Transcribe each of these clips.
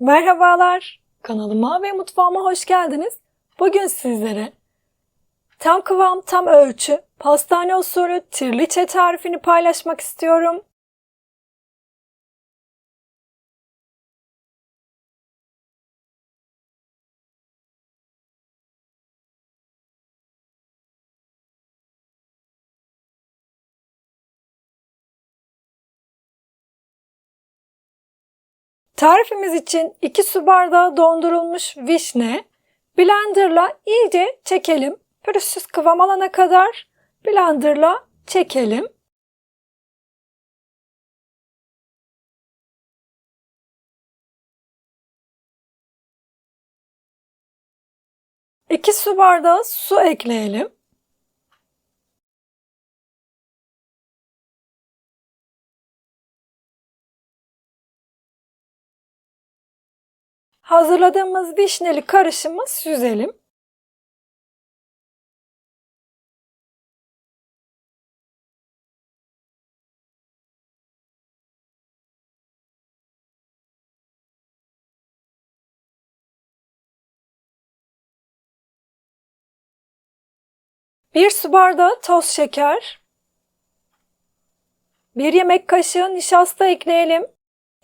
Merhabalar, kanalıma ve mutfağıma hoş geldiniz. Bugün sizlere tam kıvam, tam ölçü, pastane usulü tirliçe tarifini paylaşmak istiyorum. Tarifimiz için 2 su bardağı dondurulmuş vişne blenderla iyice çekelim. Pürüzsüz kıvam alana kadar blenderla çekelim. İki su bardağı su ekleyelim. Hazırladığımız vişneli karışımı süzelim. Bir su bardağı toz şeker, bir yemek kaşığı nişasta ekleyelim.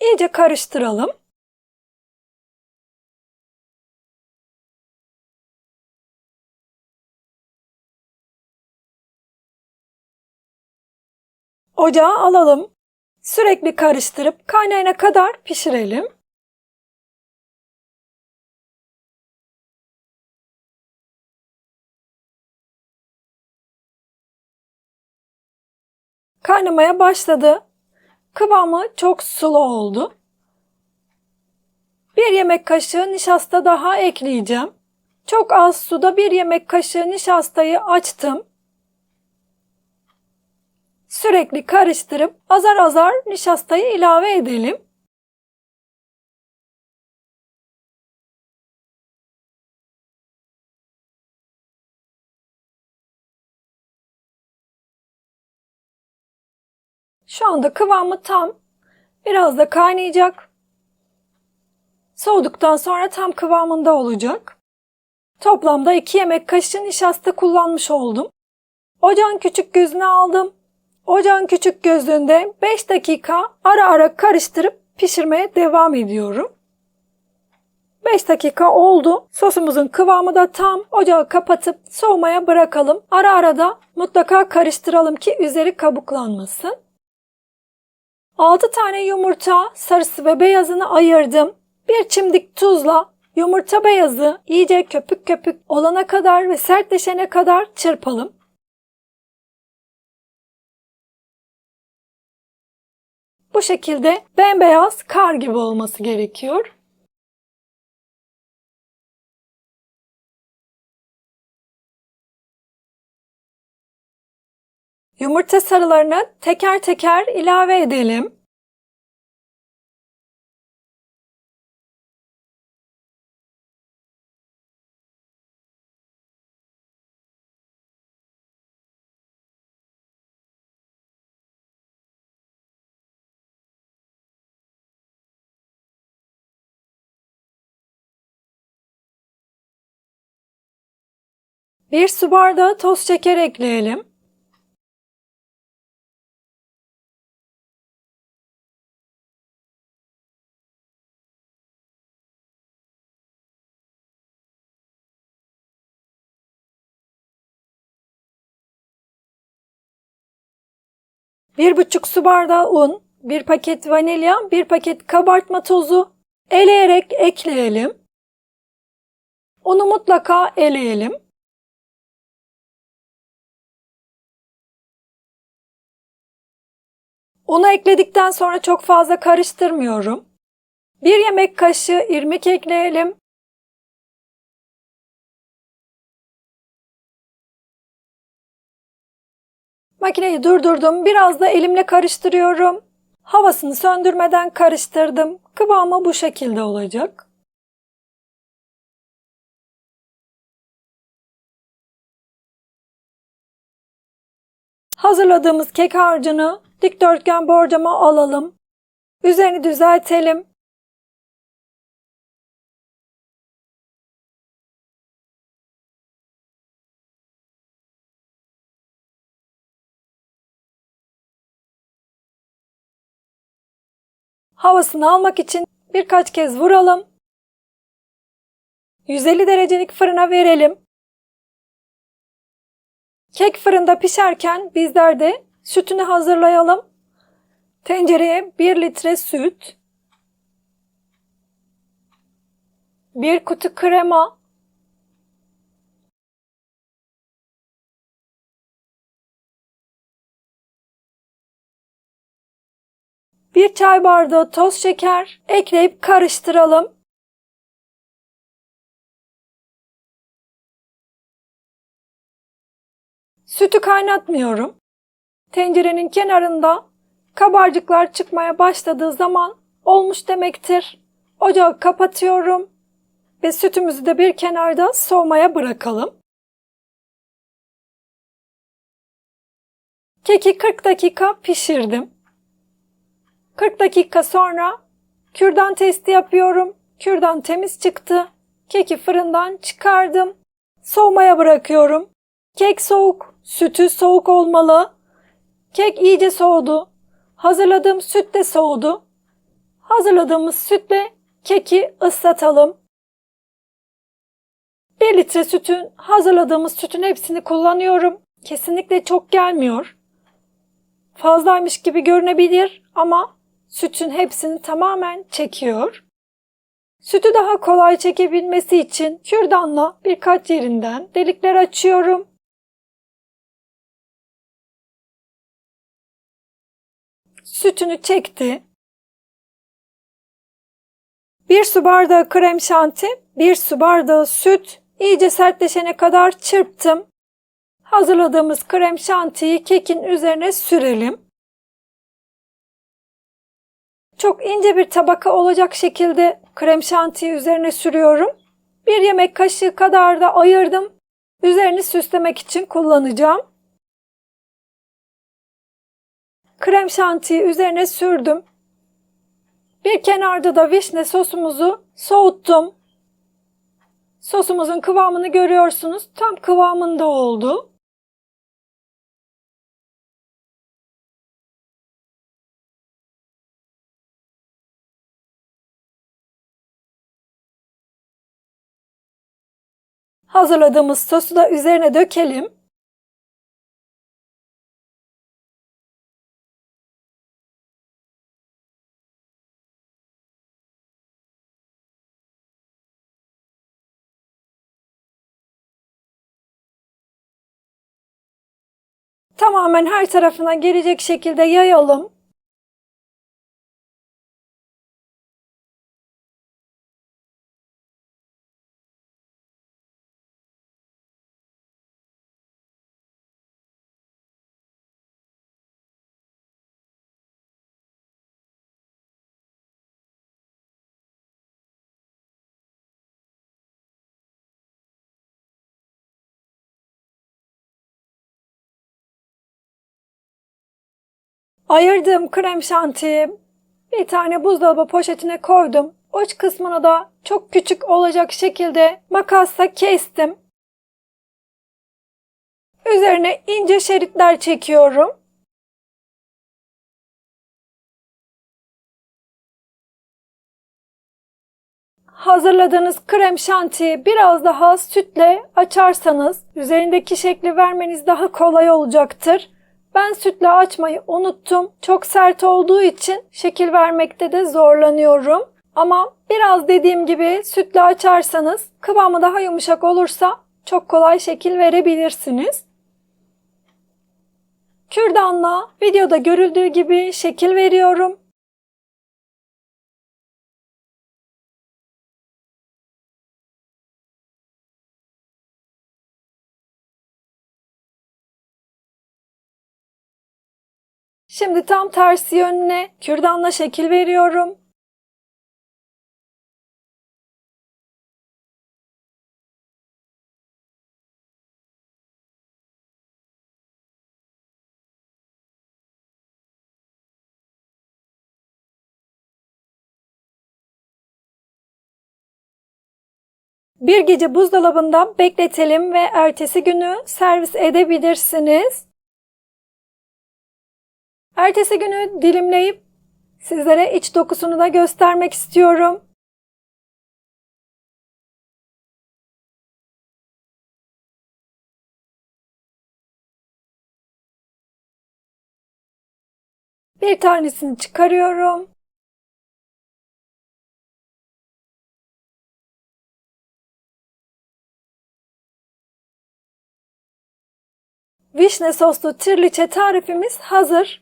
İyice karıştıralım. Ocağa alalım. Sürekli karıştırıp kaynayana kadar pişirelim. Kaynamaya başladı. Kıvamı çok sulu oldu. Bir yemek kaşığı nişasta daha ekleyeceğim. Çok az suda bir yemek kaşığı nişastayı açtım. Sürekli karıştırıp azar azar nişastayı ilave edelim. Şu anda kıvamı tam. Biraz da kaynayacak. Soğuduktan sonra tam kıvamında olacak. Toplamda 2 yemek kaşığı nişasta kullanmış oldum. Ocağın küçük gözüne aldım. Ocağın küçük gözünde 5 dakika ara ara karıştırıp pişirmeye devam ediyorum. 5 dakika oldu. Sosumuzun kıvamı da tam. Ocağı kapatıp soğumaya bırakalım. Ara ara da mutlaka karıştıralım ki üzeri kabuklanmasın. 6 tane yumurta sarısı ve beyazını ayırdım. Bir çimdik tuzla yumurta beyazı iyice köpük köpük olana kadar ve sertleşene kadar çırpalım. Bu şekilde bembeyaz kar gibi olması gerekiyor. Yumurta sarılarını teker teker ilave edelim. Bir su bardağı toz şeker ekleyelim. Bir buçuk su bardağı un, bir paket vanilya, bir paket kabartma tozu eleyerek ekleyelim. Unu mutlaka eleyelim. Unu ekledikten sonra çok fazla karıştırmıyorum. Bir yemek kaşığı irmik ekleyelim. Makineyi durdurdum. Biraz da elimle karıştırıyorum. Havasını söndürmeden karıştırdım. Kıvamı bu şekilde olacak. Hazırladığımız kek harcını dikdörtgen borcama alalım. Üzerini düzeltelim. Havasını almak için birkaç kez vuralım. 150 derecelik fırına verelim. Kek fırında pişerken bizler de sütünü hazırlayalım. Tencereye 1 litre süt, 1 kutu krema, bir çay bardağı toz şeker ekleyip karıştıralım. Sütü kaynatmıyorum. Tencerenin kenarında kabarcıklar çıkmaya başladığı zaman olmuş demektir. Ocağı kapatıyorum ve sütümüzü de bir kenarda soğumaya bırakalım. Keki 40 dakika pişirdim. 40 dakika sonra kürdan testi yapıyorum. Kürdan temiz çıktı. Keki fırından çıkardım. Soğumaya bırakıyorum. Kek soğuk, sütü soğuk olmalı. Kek iyice soğudu. Hazırladığım süt de soğudu. Hazırladığımız sütle keki ıslatalım. 1 litre sütün, hazırladığımız sütün hepsini kullanıyorum. Kesinlikle çok gelmiyor. Fazlaymış gibi görünebilir ama sütün hepsini tamamen çekiyor. Sütü daha kolay çekebilmesi için kürdanla birkaç yerinden delikler açıyorum. Sütünü çekti. Bir su bardağı krem şanti, bir su bardağı süt iyice sertleşene kadar çırptım. Hazırladığımız krem şantiyi kekin üzerine sürelim. Çok ince bir tabaka olacak şekilde krem şantiyi üzerine sürüyorum. Bir yemek kaşığı kadar da ayırdım. Üzerini süslemek için kullanacağım. Krem şantiyi üzerine sürdüm. Bir kenarda da vişne sosumuzu soğuttum. Sosumuzun kıvamını görüyorsunuz. Tam kıvamında oldu. Hazırladığımız sosu da üzerine dökelim. Tamamen her tarafına gelecek şekilde yayalım. Ayırdığım krem şantiyi bir tane buzdolabı poşetine koydum. Uç kısmını da çok küçük olacak şekilde makasla kestim. Üzerine ince şeritler çekiyorum. Hazırladığınız krem şantiyi biraz daha sütle açarsanız üzerindeki şekli vermeniz daha kolay olacaktır. Ben sütle açmayı unuttum. Çok sert olduğu için şekil vermekte de zorlanıyorum. Ama biraz dediğim gibi sütle açarsanız kıvamı daha yumuşak olursa çok kolay şekil verebilirsiniz. Kürdanla videoda görüldüğü gibi şekil veriyorum. Şimdi tam tersi yönüne kürdanla şekil veriyorum. Bir gece buzdolabında bekletelim ve ertesi günü servis edebilirsiniz. Ertesi günü dilimleyip Sizlere iç dokusunu da göstermek istiyorum. Bir tanesini çıkarıyorum. Vişne soslu tirliçe tarifimiz hazır.